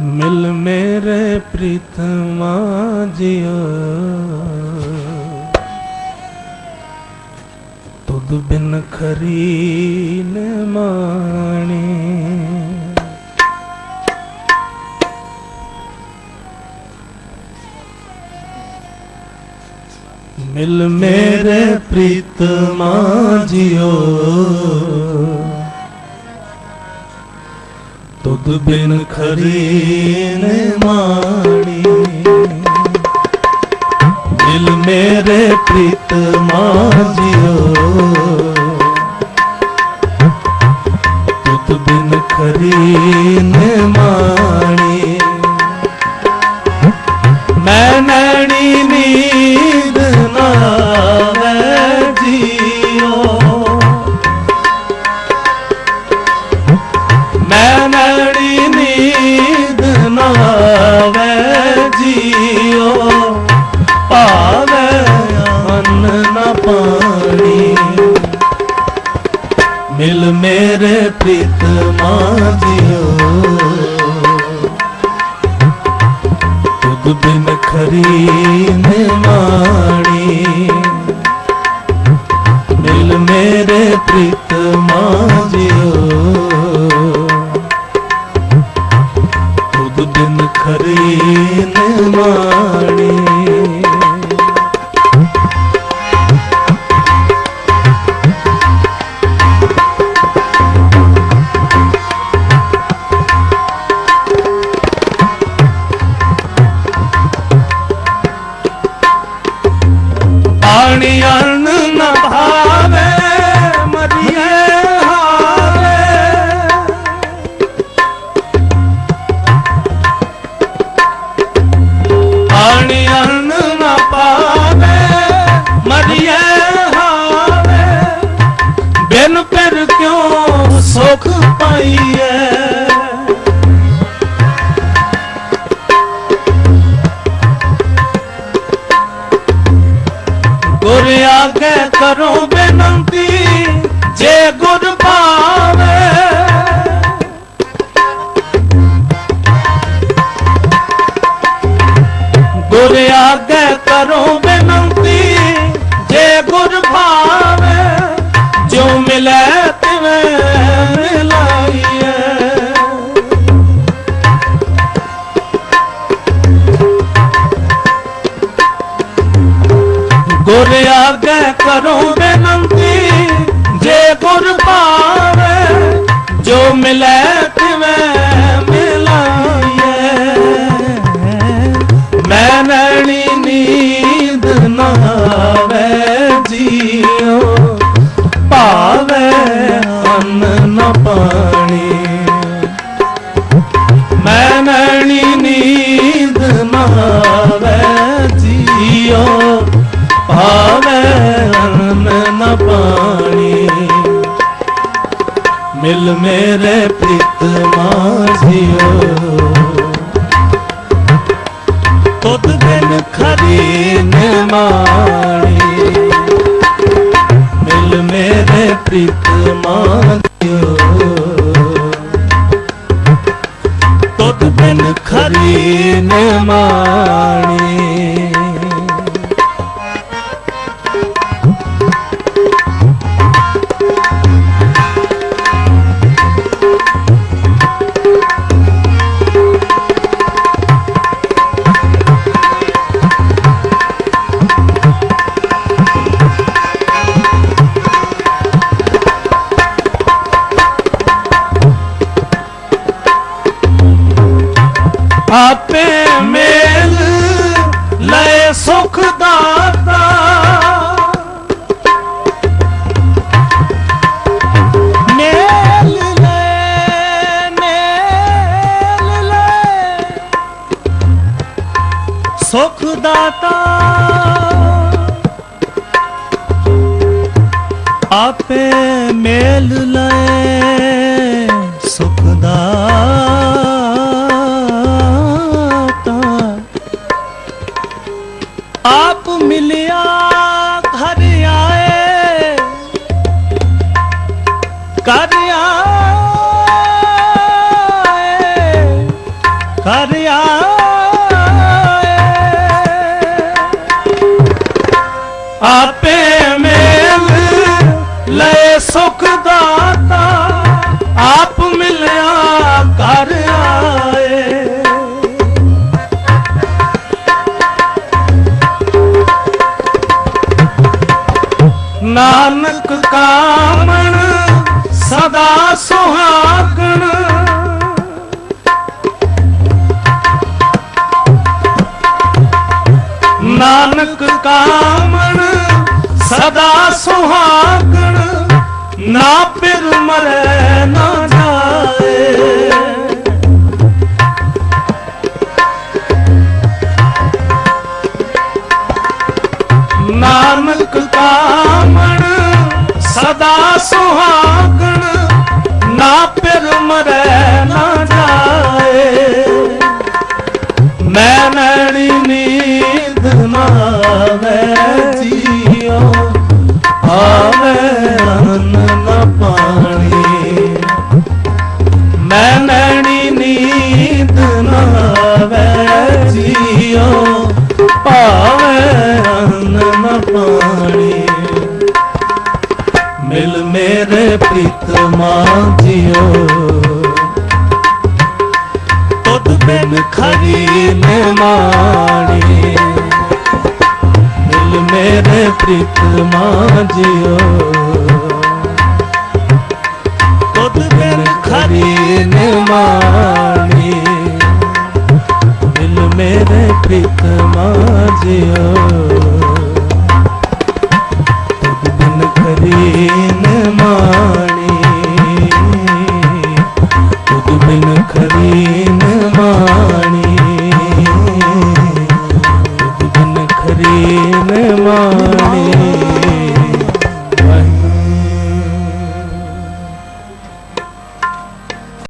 ਮਿਲ ਮੇਰੇ ਪ੍ਰੀਤਮਾ ਜਿਓ। ਤੁਧ ਬਿਨ ਖਰੀ ਨ ਮਾਣੀ। ਮਿਲ ਮੇਰੇ ਪ੍ਰੀਤਮਾ ਜਿਓ। ਤੁਧ ਬਿਨ ਖਰੀ ਨ ਮਾਣੀ। ਦਿਲ ਮੇਰੇ ਪ੍ਰੀਤਮਾ ਜਿਓ ਤੁਧ ਬਿਨ ਖਰੀ ਨ ਮਾਣੀ। ਮੈਂ ਪਾਣੀ ਮਿਲ ਮੇਰੇ ਪ੍ਰੀਤਮਾ ਜਿਓ। ਤੁਧ ਬਿਨ ਖਰੀ ਨ ਮਿਲ ਮੇਰੇ ਪ੍ਰੀਤ ਪਾਣੀ ਅਰਨ ਨ ਭਾਵੇ, ਮਰੀਏ ਹਾਰੇ ਪਾਣੀ ਅਰਨ ਨ ਪਾਵੇ ਮਰੀਏ ਹਾਰੇ ਬਿਨ ਫਿਰ ਕਿਉਂ ਸੁਖ ਪਾਈਏ? ਗੁਰ ਕਰੋ ਬੇਨਤੀ ਜੇ ਗੁਰ ਭਾਵੇ ਗੁਰ ਆਗੇ ਕਰੋ ਬੇਨਤੀ ਜੇ ਗੁਰ ਭਾਵੇ ਮਿਲੇ ਤਿਵੇਂ ਮਿਲਾਈਏ। ਮੈਂ ਨੈਣੀ ਨੀਂਦ ਨਾ ਆਵੇ ਜੀਓ, ਭਾਵੇ ਅੰਨ ਨਾ ਪਾਣੀ। ਮੈਂ ਨੈਣੀ ਨੀਂਦ ਨਾ ਆਵੇ ਜੀਓ, ਭਾਵੇ ਅੰਨ ਨਾ ਪਾਣੀ। ਮਿਲ ਮੇਰੇ ਪ੍ਰੀਤਮਾ ਜਿਓ ਤੁਧ ਬਿਨ ਖਰੀ ਨ ਸੁਖ ਦਾਤਾ। ਮੇਲ ਲੈ ਮੇਲ ਲੈ। ਸੁਖ ਦਾਤਾ। ਆਪੇ ਮੇਲ ਲੈ ਨਾਨਕ ਕਾਮਣ ਸਦਾ ਸੁਹਾਗਣ। ਨਾਨਕ ਕਾਮਣ ਸਦਾ ਸੁਹਾਗਣ ਨਾਨਕ ਸਦਾ ਸੁਹਾਗਣ ਨਾ ਪਿਰ ਮਰੈ ਨਾ ਜਾਏ ਮੈਂ ਨੈਣੀ ਨੀਂਦ ਨਾਵੇ ਜੀਓ ਆਵੇ ਮਿਲ ਮੇਰੇ ਪ੍ਰੀਤਮਾ ਜੀਓ ਤੁਧ ਬਿਨ ਖਰੀ ਨੇ ਮਾਣੀ ਮਿਲ ਮੇਰੇ ਪ੍ਰੀਤਮਾ ਜਿਓ ਤੁਧ ਬਿਨ ਖਰੀ ਨੇ ਮਾਣੀ ਮਿਲ ਮੇਰੇ ਪ੍ਰੀਤਮਾ ਜਿਓ ਤੁਧ ਬਿਨ ਖਰੀ ਨੇ